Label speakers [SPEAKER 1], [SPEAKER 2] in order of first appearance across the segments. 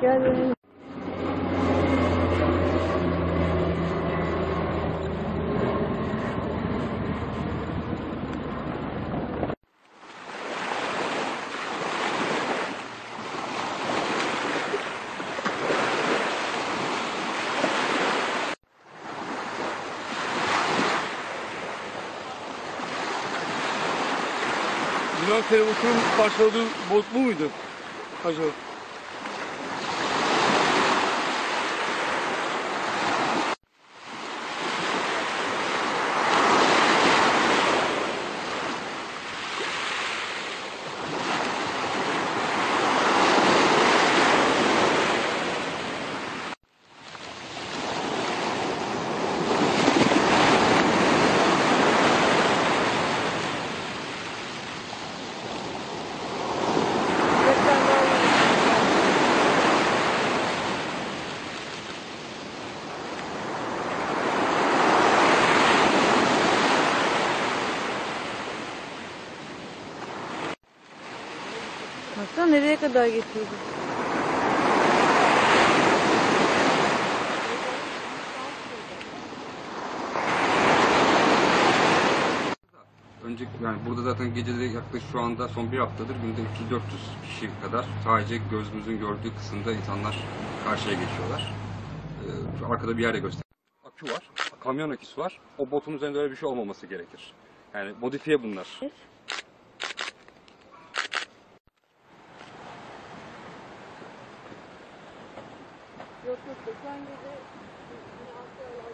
[SPEAKER 1] Gel benim.
[SPEAKER 2] Yunan feribotun parçaladığı bot bu muydu? Acaba?
[SPEAKER 1] Reklam var. Baksana nereye kadar getirdi?
[SPEAKER 3] Önceki yani burada zaten gecede yaklaşık şu anda son bir haftadır günde 300-400 kişi kadar sadece gözümüzün gördüğü kısımda insanlar karşıya geçiyorlar. Ee, arkada bir yerde göster. Akü var, kamyon aküsü var. O botun üzerinde öyle bir şey olmaması gerekir. Yani modifiye bunlar.
[SPEAKER 1] Yok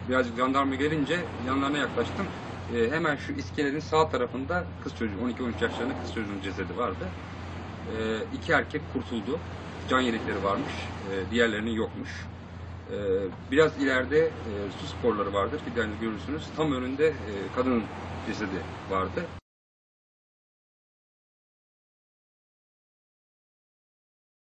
[SPEAKER 3] Birazcık jandarma gelince yanlarına yaklaştım. Ee, hemen şu iskelenin sağ tarafında kız çocuğu, 12-13 yaşlarında kız çocuğun cesedi vardı. Ee, iki erkek kurtuldu. Can yelekleri varmış, ee, diğerlerinin yokmuş. Ee, biraz ileride e, su sporları vardır, videoda görürsünüz. Tam önünde e, kadının cesedi vardı.